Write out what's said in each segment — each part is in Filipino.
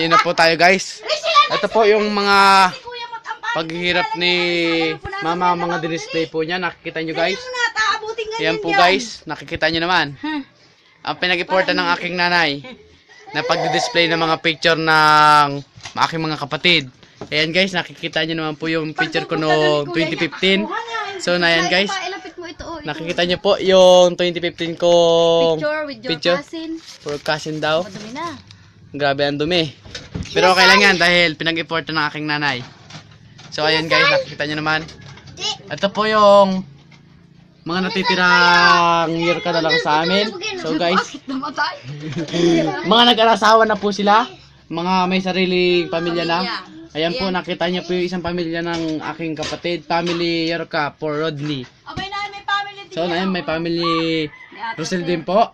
ayun na po tayo guys. Ito po yung mga paghihirap ni mama mga display po niya. Nakikita nyo guys. Ayan po guys, nakikita nyo naman. Ang pinag-iportan ng aking nanay na pagdi-display ng mga picture ng aking mga kapatid. Ayan guys, nakikita nyo naman po yung picture ko noong 2015. So na yan guys, nakikita nyo po yung 2015 kong Picture with your picture. cousin. For cousin daw. Madumi na. Grabe ang dumi. Pero okay lang yan dahil pinag-iportan ng aking nanay. So ayan guys, nakikita nyo naman. Ito po yung mga natitirang year ka na lang sa amin. So guys, mga nag-arasawa na po sila. Mga may sariling pamilya na. Ayan po, nakita niyo po yung isang pamilya ng aking kapatid. Family Yerka for Rodney. Abay na, may family din. So, ayun, may family Rosel din po.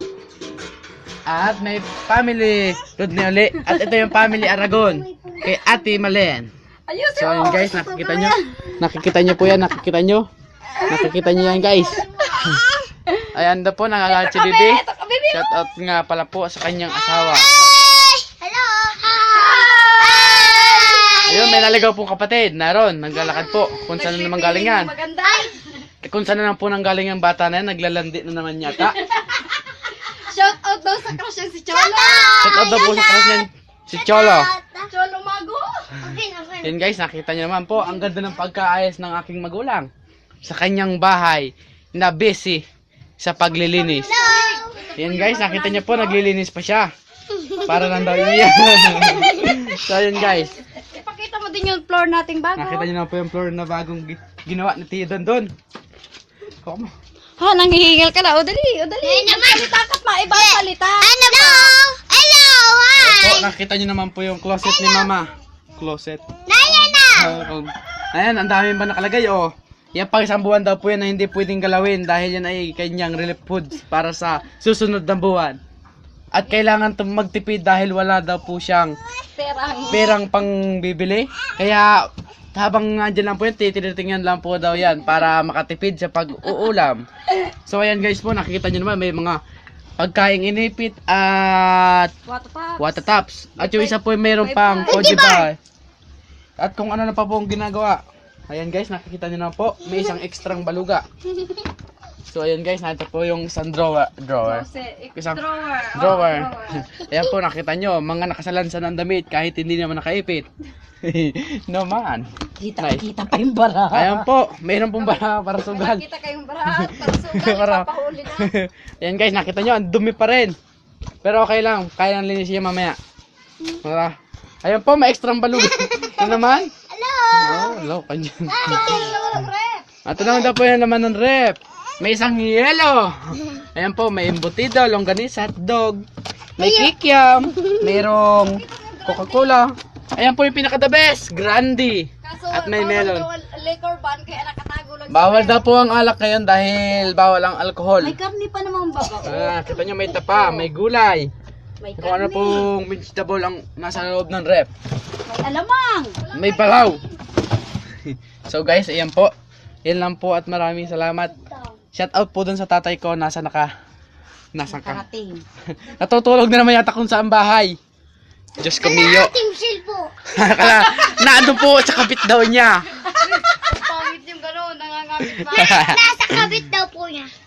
At may family Rodney uli. At ito yung family Aragon. Kay Ate Malen. Ayun, So, ayun guys, nakikita nyo. Nakikita nyo po yan, nakikita nyo. Nakikita nyo yan guys. Ayan daw po, nangagalit si Bibi. Shout out nga pala po sa kanyang asawa. Hello! Ayun, may naligaw pong kapatid. Naroon, naglalakad po. Kung saan na naman galing yan. Maganda. Eh, kung saan na naman po nang galing yung bata na yan, naglalandi na naman yata. Daw sa crush yan si Cholo. Shout out daw po sa crush niyan, si Cholo. Cholo Mago. Okay okay. Yan guys, nakita niyo naman po, ang ganda ng pagkaayos ng aking magulang. Sa kanyang bahay, na busy sa paglilinis. Yan guys, nakita niyo po, naglilinis pa siya. Para lang daw yun. so yun guys, Ipakita mo din yung floor nating bago. nakita niyo na po yung floor na bagong gi- ginawa ni Tio Don Don. Mo. Ha, nangihingal ka na. O dali, o dali. Salita ka't maiba ang salita. Ano po? Hello! Hi! Po, nakita niyo naman po yung closet ni Mama. Closet. Naya na! Ayan, ang dami ba nakalagay, oh. Yan pang isang buwan daw po yan na hindi pwedeng galawin dahil yan ay kanyang relief foods para sa susunod na buwan. At kailangan tum magtipid dahil wala daw po siyang Perang. perang pang bibili. Kaya habang nandiyan lang po yan, titinitingnan lang po daw yan para makatipid sa pag-uulam. So ayan guys po, nakikita nyo naman may mga pagkaing inipit at Water taps. At yung isa po ay mayroon pang koji bar. At kung ano na pa po ang ginagawa. Ayan guys, nakikita niyo na po. May isang ekstrang baluga. So ayan guys, nandito po yung isang drawer. Drawer. Isang Drawer. Oh, drawer. ayan po, nakita nyo. Mga nakasalansan ng damit kahit hindi naman nakaipit. no man. Kita, Nice. kita pa yung bara. Ayan po, mayroon pong bara para sugal. Kita kayong bara. Para sugal. Para- Ipapahuli na. Ayan guys, nakita nyo, ang dumi pa rin. Pero okay lang, kaya nang linis siya mamaya. Tara. Ayan po, may ekstrang baluga. Ito naman. Hello! Oh, hello, kanya. Ito naman daw po yung laman ng rep. May isang yelo. Ayan po, may embutido, longganisa, hotdog. May kikiam. Mayroong Coca-Cola. Ayan po yung pinaka-the best, Grandi. At may melon. daw ang liquor ban kaya nakatago lang. Bawal daw po ang alak ngayon dahil bawal ang alcohol. May karni pa namang baba. Ah, kita nyo may tapa, may gulay. May Kung ano pong vegetable ang nasa loob ng rep. May alamang. May palaw. so guys, ayan po. Yan lang po at maraming salamat. Shout out po dun sa tatay ko. Nasa naka... Nasa ka. Natutulog na naman yata kung saan bahay. Diyos ko miyo. Team Shield po. Naano po sa kapit daw niya. Pangit yung gano'n. Nangangamit pa. Nasa kabit daw po niya.